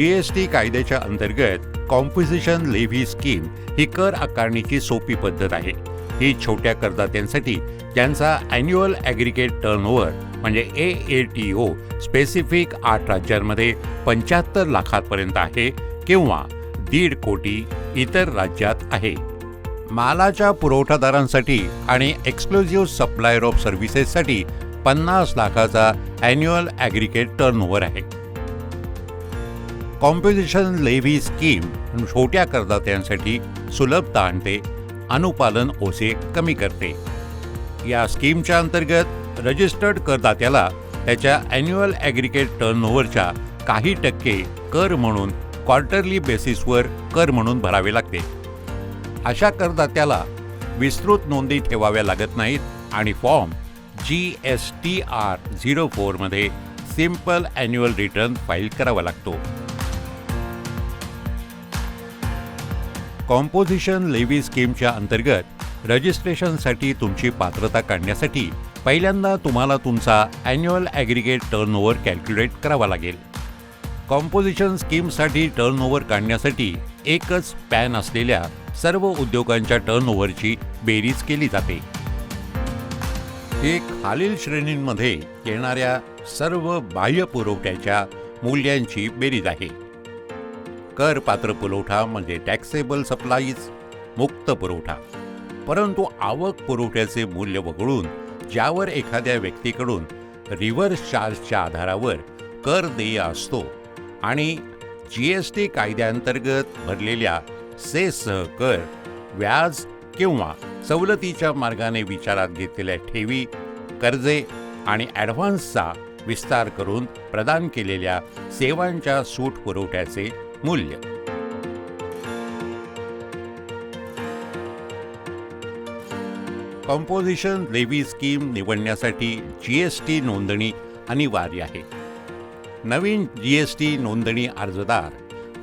GST कायद्याच्या अंतर्गत composition levy scheme ही कर आकारणीची सोपी पद्धत आहे. ही छोट्या करदात्यांसाठी ज्यांचा अॅन्युअल ॲग्रिगेट टर्नओव्हर म्हणजे ए ए टी ओ स्पेसिफिक आठ राज्यांमध्ये पंच्याहत्तर लाखांपर्यंत आहे किंवा दीड कोटी इतर राज्यात आहे. मालाच्या पुरवठादारांसाठी आणि एक्सक्लुझिव्ह सप्लायर ऑफ सर्व्हिसेससाठी पन्नास लाखाचा अॅन्युअल ॲग्रिगेट टर्नओव्हर आहे. कॉम्पोजिशन लेव्ही स्कीम छोट्या करदात्यांसाठी सुलभता आणते अनुपालन ओझे कमी करते. या स्कीमच्या अंतर्गत रजिस्टर्ड करदात्याला त्याच्या अॅन्युअल ॲग्रिकेट टर्नओव्हरच्या काही टक्के कर म्हणून क्वार्टरली बेसिसवर कर म्हणून भरावे लागते. अशा करदात्याला विस्तृत नोंदी ठेवाव्या लागत नाहीत आणि form G S T R zero फोरमध्ये सिंपल अॅन्युअल रिटर्न फाईल करावा लागतो. कॉम्पोजिशन लेव्ही स्कीमच्या अंतर्गत रजिस्ट्रेशनसाठी तुमची पात्रता काढण्यासाठी पहिल्यांदा तुम्हाला तुमचा ॲन्युअल ॲग्रिगेट टर्नओव्हर कॅल्क्युलेट करावा लागेल. कॉम्पोजिशन स्कीमसाठी टर्नओव्हर काढण्यासाठी एकच पॅन असलेल्या सर्व उद्योगांच्या टर्नओव्हरची बेरीज केली जाते. हे खालील श्रेणींमध्ये येणाऱ्या सर्व बाह्य पुरवठ्याच्या मूल्यांची बेरीज आहे. करपात्र पुरवठा म्हणजे टॅक्सेबल सप्लाईज मुक्त पुरवठा. परंतु आवक पुरवठ्याचे मूल्य वगळून ज्यावर एखाद्या व्यक्तीकडून रिव्हर्स चार्जच्या आधारावर कर देय असतो आणि जी एस टी कायद्याअंतर्गत भरलेल्या सेससह कर व्याज किंवा सवलतीच्या मार्गाने विचारात घेतलेल्या ठेवी कर्जे आणि ॲडव्हान्सचा विस्तार करून प्रदान केलेल्या सेवांच्या सूट पुरवठ्याचे मूल्य कॉम्पोजिशन लेवी स्कीम निवडण्यासाठी जी एस टी नोंदणी अनिवार्य आहे. नवीन जी एस टी नोंदणी अर्जदार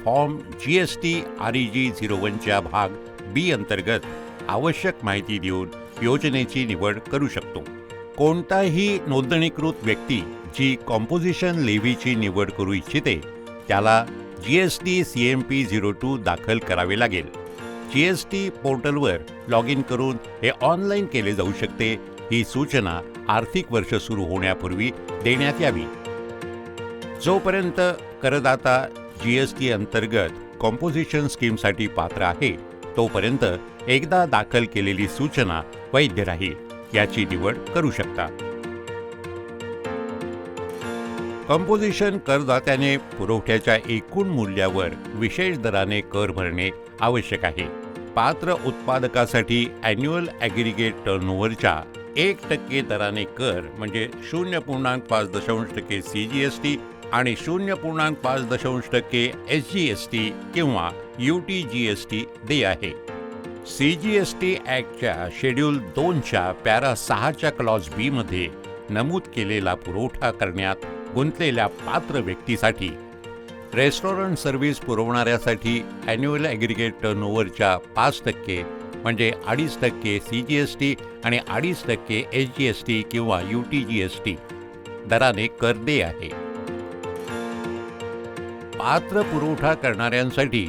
form G S T R E G zero वनच्या भाग बी अंतर्गत आवश्यक माहिती देऊन योजनेची निवड करू शकतो. कोणताही नोंदणीकृत व्यक्ती जी कॉम्पोजिशन लेव्हीची निवड करू इच्छिते त्याला G S T C M P zero two दाखल करावे लागेल. जी एस टी पोर्टलवर लॉग इन करून हे ऑनलाईन केले जाऊ शकते. ही सूचना आर्थिक वर्ष सुरू होण्यापूर्वी देण्यात यावी. जोपर्यंत करदाता जी एस टी अंतर्गत कॉम्पोजिशन स्कीमसाठी पात्र आहे तोपर्यंत एकदा दाखल केलेली सूचना वैध राहील. याची निवड करू शकता. कंपोजिशन करदात्याने पुरवठ्याच्या एकूण मूल्यावर विशेष दराने कर भरणे आवश्यक आहे. पात्र उत्पादकासाठी अॅन्युअल ॲग्रिगेट टर्नओव्हरच्या एक टक्के दराने कर म्हणजे शून्य पूर्णांक पाच दशांश टक्के सी जी एस टी आणि शून्य पूर्णांक पाच दशांश टक्के एस जी एस टी किंवा U T G S T दे आहे. सी जी एस टी ॲक्टच्या शेड्यूल दोनच्या पॅरा सहाच्या क्लॉज बीमध्ये नमूद केलेला पुरवठा करण्यात गुंतलेल्या पात्र व्यक्तीसाठी. रेस्टॉरंट सर्व्हिस पुरवणाऱ्यासाठी ॲन्युअल ॲग्रिगेट टर्नओव्हरच्या पाच टक्के म्हणजे अडीच टक्के सी जी एस टी आणि अडीच टक्के एस जी एस टी किंवा U T G S T दराने कर दे आहे. पात्र पुरवठा करणाऱ्यांसाठी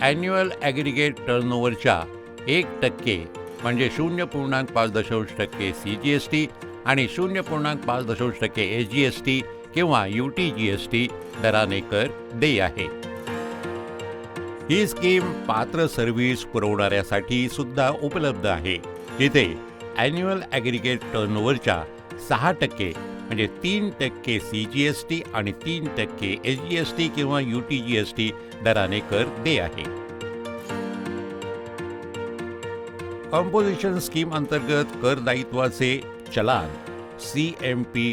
ॲन्युअल ॲग्रिगेट टर्नओव्हरच्या एक टक्के म्हणजे शून्य पूर्णांक पाच दशांश टक्के सी जी एस टी आणि शून्य पूर्णांक पाच दशांश टक्के एस जी एस टी किंवा U T G S T दराने कर देय आहे. ही स्कीम पात्र सर्व्हिस पुरवणाऱ्यासाठी सुद्धा उपलब्ध आहे. जिथे अॅन्युअल ॲग्रिगेट टर्नओव्हरच्या सहा टक्के म्हणजे तीन टक्के सी जी एस टी आणि तीन टक्के एस जी एस टी किंवा U T G S T दराने कर दे आहे. कंपोजिशन स्कीम अंतर्गत कर दायित्वाचे चलान C M P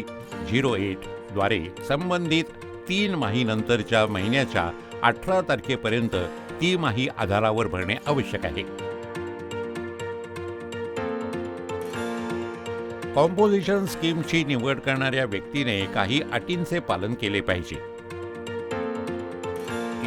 zero eight द्वारे संबंधित तीन माहीनंतरच्या महिन्याच्या अठरा तारखेपर्यंत तिमाही आधारावर भरणे आवश्यक आहे. कॉम्पोजिशन स्कीमची निवड करणाऱ्या व्यक्तीने काही अटींचे पालन केले पाहिजे.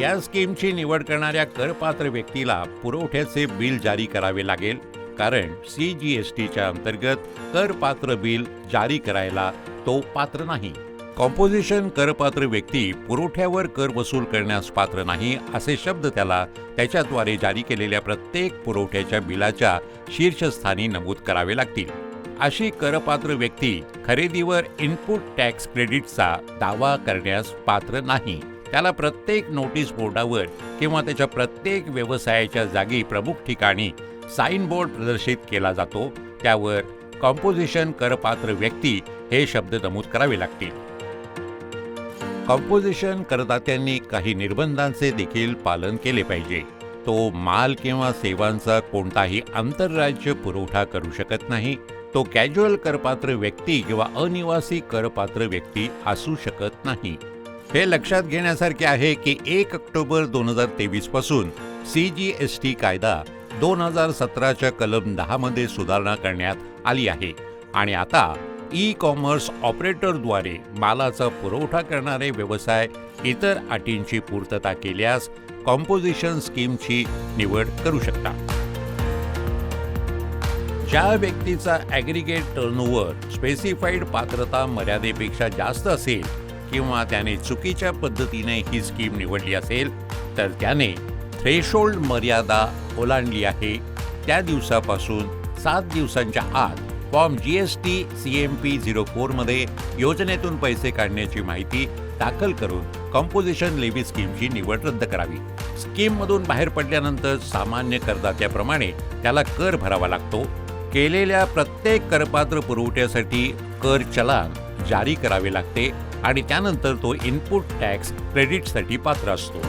या स्कीमची निवड करणाऱ्या करपात्र व्यक्तीला पुरवठ्याचे बिल जारी करावे लागेल कारण सी जी एस टीच्या अंतर्गत करपात्र बिल जारी करायला तो पात्र नाही. कॉम्पोजिशन करपात्र व्यक्ती पुरवठ्यावर कर वसूल करण्यास पात्र नाही असे शब्द त्याला त्याच्याद्वारे जारी केलेल्या प्रत्येक पुरवठ्याच्या बिलाच्या शीर्षस्थानी नमूद करावे लागतील. अशी करपात्र व्यक्ती खरेदीवर इनपुट टॅक्स क्रेडिटचा दावा करण्यास पात्र नाही. त्याला प्रत्येक नोटीस बोर्डावर किंवा त्याच्या प्रत्येक व्यवसायाच्या जागी प्रमुख ठिकाणी साईन बोर्ड प्रदर्शित केला जातो. त्यावर कॉम्पोजिशन करपात्र व्यक्ती हे शब्द नमूद करावे लागतील. कॉम्पोजिशन करदात्यांनी काही निर्बंधांचे देखील पालन केले पाहिजे. तो माल किंवा सेवांचा कोणताही आंतरराज्य पुरवठा करू शकत नाही. तो कॅज्युअल करपात्र व्यक्ती किंवा अनिवासी करपात्र व्यक्ती असू शकत नाही. हे लक्षात घेण्यासारखे आहे की एक ऑक्टोबर दोन हजार तेवीसपासून सी जी एस टी कायदा दोन हजार सतराच्या कलम दहामध्ये सुधारणा करण्यात आली आहे. आणि आता ई कॉमर्स ऑपरेटरद्वारे मालाचा पुरवठा करणारे व्यवसाय इतर अटींची पूर्तता केल्यास कॉम्पोजिशन स्कीमची निवड करू शकता. ज्या व्यक्तीचा ॲग्रिगेट टर्नओव्हर स्पेसिफाईड पात्रता मर्यादेपेक्षा जास्त असेल किंवा त्याने चुकीच्या पद्धतीने ही स्कीम निवडली असेल तर त्याने थ्रेशोल्ड मर्यादा ओलांडली आहे. त्या दिवसापासून सात दिवसांच्या आत form G S T C M P zero फोरमध्ये योजनेतून पैसे काढण्याची माहिती दाखल करून कॉम्पोजिशन लेवी स्कीमची निवड रद्द करावी. स्कीममधून बाहेर पडल्यानंतर सामान्य करदात्याप्रमाणे त्याला कर भरावा लागतो. केलेल्या प्रत्येक करपात्र पुरवठ्यासाठी कर चलान जारी करावे लागते आणि त्यानंतर तो इनपुट टॅक्स क्रेडिटसाठी पात्र असतो.